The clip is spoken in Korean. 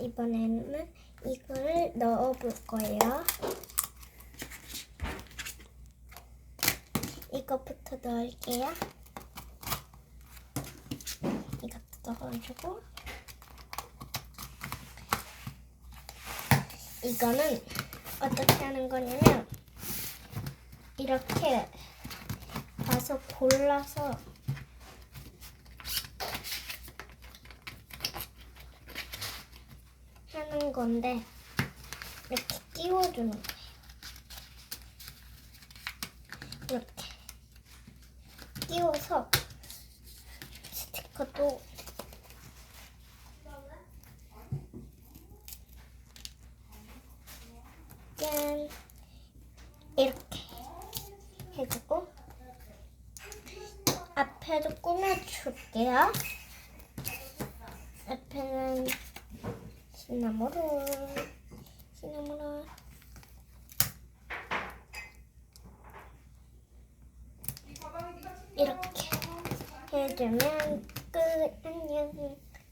이번에는 이거를 넣어볼 거예요. 이것부터 넣을게요. 이것도 넣어주고 이거는 어떻게 하는 거냐면 이렇게 봐서 골라서 하는 건데 이렇게 끼워주는 거예요. 이렇게 끼워서 스티커도 짠 이렇게 해주고 앞에도 꾸며줄게요. 앞에는 시나모롤 시나모롤 이렇게 해주면 끝. 안녕